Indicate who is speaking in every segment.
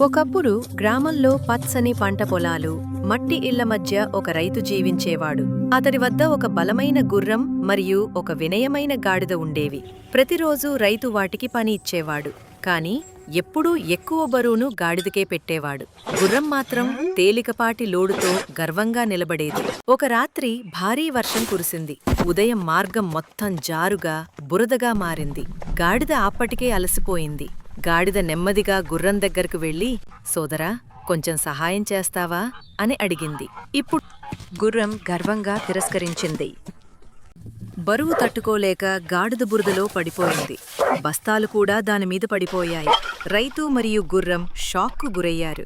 Speaker 1: ఒకప్పుడు గ్రామంలో పచ్చని పంట పొలాలు మట్టి ఇళ్ళ మధ్య ఒక రైతు జీవించేవాడు. అతడి వద్ద ఒక బలమైన గుర్రం మరియు ఒక వినయమైన గాడిద ఉండేవి. ప్రతిరోజు రైతు వాటికి పని ఇచ్చేవాడు. కాని ఎప్పుడూ ఎక్కువ బరువును గాడిదకే పెట్టేవాడు. గుర్రం మాత్రం తేలికపాటి లోడుతో గర్వంగా నిలబడేది. ఒక రాత్రి భారీ వర్షం కురిసింది. ఉదయం మార్గం మొత్తం జారుగా బురదగా మారింది. గాడిద అప్పటికే అలసిపోయింది. గాడిద నెమ్మదిగా గుర్రం దగ్గరకు వెళ్ళి సోదరా కొంచెం సహాయం చేస్తావా? అని అడిగింది. ఇప్పుడు గుర్రం గర్వంగా తిరస్కరించింది. బరువు తట్టుకోలేక గాడిద బురదలో పడిపోయింది. బస్తాలు కూడా దానిమీద పడిపోయాయి. రైతు మరియు గుర్రం షాక్కు గురయ్యారు.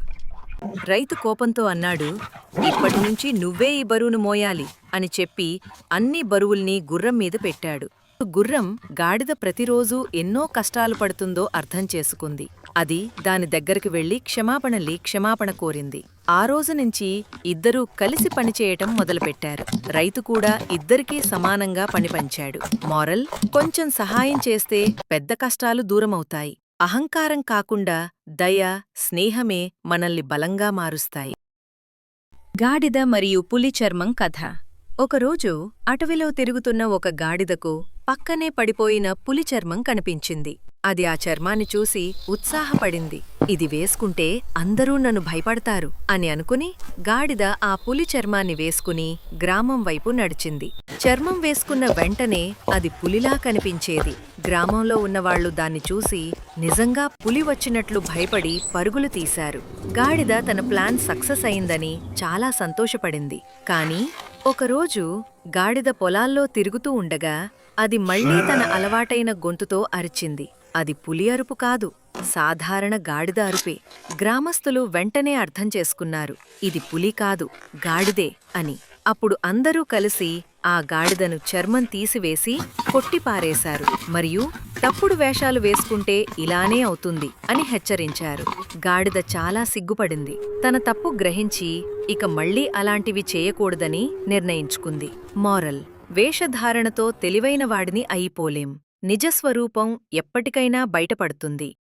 Speaker 1: రైతు కోపంతో అన్నాడు ఇప్పటి నుంచి నువ్వే ఈ బరువును మోయాలి అని చెప్పి అన్ని బరువుల్ని గుర్రం మీద పెట్టాడు. గుర్రం గాడిద ప్రతిరోజూ ఎన్నో కష్టాలు పడుతుందో అర్థం చేసుకుంది. అది దాని దగ్గరికి వెళ్ళి క్షమాపణలి క్షమాపణ కోరింది. ఆ రోజు నుంచి ఇద్దరూ కలిసి పనిచేయటం మొదలుపెట్టారు. రైతు కూడా ఇద్దరికీ సమానంగా పనిపంచాడు మోరల్ కొంచెం సహాయం చేస్తే పెద్ద కష్టాలు దూరమవుతాయి. అహంకారం కాకుండా దయ స్నేహమే మనల్ని బలంగా మారుస్తాయి. గాడిద మరియు పులి చర్మం కథ. ఒకరోజు అటవిలో తిరుగుతున్న ఒక గాడిదకు పక్కనే పడిపోయిన పులి చర్మం కనిపించింది. అది ఆ చర్మాన్ని చూసి ఉత్సాహపడింది. ఇది వేసుకుంటే అందరూ నన్ను భయపడతారు అని అనుకుని గాడిద ఆ పులి చర్మాన్ని వేసుకుని గ్రామం వైపు నడిచింది. చర్మం వేసుకున్న వెంటనే అది పులిలా కనిపించేది. గ్రామంలో ఉన్నవాళ్ళు దాన్ని చూసి నిజంగా పులి వచ్చినట్లు భయపడి పరుగులు తీశారు. గాడిద తన ప్లాన్ సక్సెస్ అయిందని చాలా సంతోషపడింది. కానీ ఒకరోజు గాడిద పొలాల్లో తిరుగుతూ ఉండగా అది మళ్ళీ తన అలవాటైన గొంతుతో అరిచింది. అది పులి అరుపు కాదు సాధారణ గాడిద అరుపే. గ్రామస్తులు వెంటనే అర్థం చేసుకున్నారు ఇది పులి కాదు గాడిదే అని. అప్పుడు అందరూ కలిసి ఆ గాడిదను చర్మం తీసివేసి కొట్టిపారేశారు. మరియు తప్పుడు వేషాలు వేసుకుంటే ఇలానే అవుతుంది అని హెచ్చరించారు. గాడిద చాలా సిగ్గుపడింది. తన తప్పు గ్రహించి ఇక మళ్ళీ అలాంటివి చేయకూడదని నిర్ణయించుకుంది. మారల్ వేషధారణతో తెలివైన వాడిని అయిపోలేం. నిజస్వరూపం ఎప్పటికైనా బయటపడుతుంది.